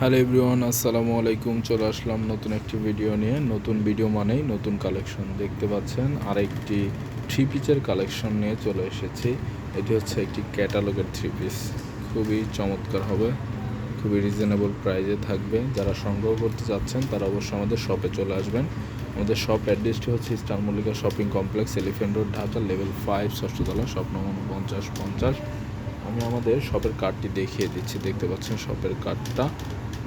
Hello everyone, আসসালামু আলাইকুম। চলে আসলাম নতুন একটি ভিডিও নিয়ে। নতুন ভিডিও মানেই নতুন কালেকশন। দেখতে পাচ্ছেন, আরেকটি থ্রি পিচের কালেকশন নিয়ে চলে এসেছি। এটি হচ্ছে একটি ক্যাটালগের থ্রি পিস খুবই চমৎকার হবে। খুবই রিজনেবল প্রাইজে থাকবে। যারা সংগ্রহ করতে চাচ্ছেন, তারা অবশ্যই আমাদের শপে চলে আসবেন। আমাদের শপ অ্যাড্রেসটি হচ্ছে star Mallika shopping complex elephant road Dhaka level five ষষ্ঠতলা স্বপ্ন পঞ্চাশ পঞ্চাশ। আমি আমাদের শপের কার্ডটি দেখিয়ে দিচ্ছি। দেখতে পাচ্ছেন শপের কার্ডটা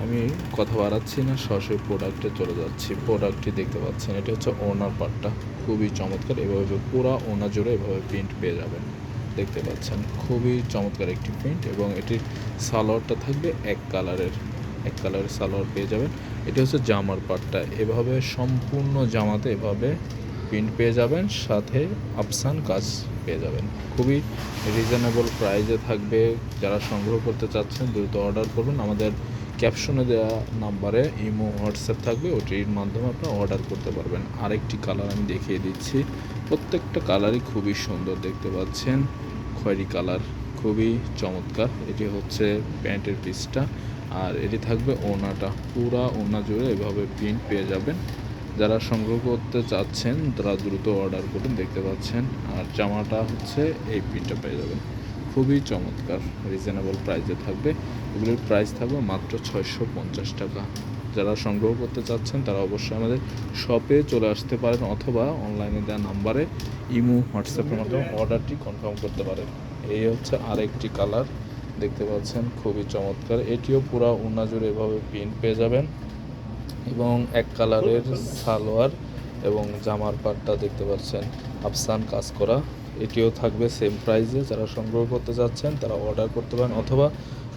আমি কথা বাড়াচ্ছি না, সরাসরি প্রোডাক্টে চলে যাচ্ছি। প্রোডাক্টটি দেখতে পাচ্ছেন, এটা হচ্ছে ওনার পার্টটা খুবই চমৎকার, এভাবে পুরো ওনা জুড়ে এভাবে প্রিন্ট পেয়ে যাবেন। দেখতে পাচ্ছেন, খুবই চমৎকার একটি প্রিন্ট এবং এটির সালোয়ারটা থাকবে এক কালারের এক কালারের সালোয়ার পেয়ে যাবেন। এটা হচ্ছে জামার পার্টটা এভাবে সম্পূর্ণ জামাতে এভাবে প্রিন্ট পেয়ে যাবেন, সাথে আফসান কাজ পেয়ে যাবেন। খুবই রিজনেবল প্রাইজে থাকবে। যারা সংগ্রহ করতে চাচ্ছেন, দ্রুত অর্ডার করুন। আমাদের ক্যাপশনে দেওয়া নাম্বারে ইমো, হোয়াটসঅ্যাপ থাকবে, ওটির মাধ্যমে আপনারা অর্ডার করতে পারবেন। আরেকটি কালার আমি দেখিয়ে দিচ্ছি। প্রত্যেকটা কালারই খুবই সুন্দর দেখতে পাচ্ছেন। খয়েরি কালার খুবই চমৎকার। এটি হচ্ছে প্যান্টের পিসটা। আর এটি থাকবে ওনাটা। পুরা ওনা জুড়ে এভাবে প্রিন্ট পেয়ে যাবেন। যারা সংগ্রহ করতে চাচ্ছেন, তারা দ্রুত অর্ডার করুন, দেখতে পাচ্ছেন। আর জামাটা হচ্ছে এই প্রিন্টটা পেয়ে যাবেন। খুবই চমৎকার রিজনেবল প্রাইসে থাকবে। এগুলির প্রাইস থাকবে মাত্র ছয়শো পঞ্চাশ টাকা। যারা সংগ্রহ করতে চাচ্ছেন, তারা অবশ্যই আমাদের শপে চলে আসতে পারেন অথবা অনলাইনে দেওয়া নাম্বারে ইমো হোয়াটসঅ্যাপের মাধ্যমে অর্ডারটি কনফার্ম করতে পারেন। এই হচ্ছে আরেকটি কালার দেখতে পাচ্ছেন, খুবই চমৎকার। এটিও পুরা উন্না জুড়ে এভাবে প্রিন্ট পেয়ে যাবেন। এবং এক কালারের সালোয়ার এবং জামার পাটটা দেখতে পাচ্ছেন, আফসান কাজ করা। এটিও থাকবে সেম প্রাইসে যারা সংগ্রহ করতে যাচ্ছেন, তারা অর্ডার করতে পারেন অথবা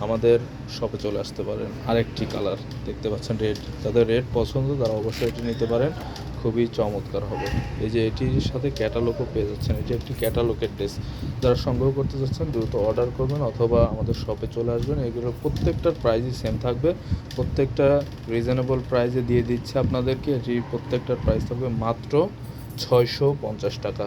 আমাদের শপে চলে আসতে পারেন। আরেকটি কালার দেখতে পাচ্ছেন রেড যাদের রেড পছন্দ, তারা অবশ্যই এটি নিতে পারেন। খুবই চমৎকার হবে। এই যে এটির সাথে ক্যাটালগও পেয়ে যাচ্ছেন। এটি একটি ক্যাটালগের ড্রেস যারা সংগ্রহ করতে যাচ্ছেন, দ্রুত অর্ডার করবেন অথবা আমাদের শপে চলে আসবেন। এগুলোর প্রত্যেকটার প্রাইসই সেম থাকবে। প্রত্যেকটা রিজনেবল প্রাইসে দিয়ে দিচ্ছে আপনাদেরকে। এটি প্রত্যেকটার প্রাইস থাকবে মাত্র ছয়শো পঞ্চাশ টাকা।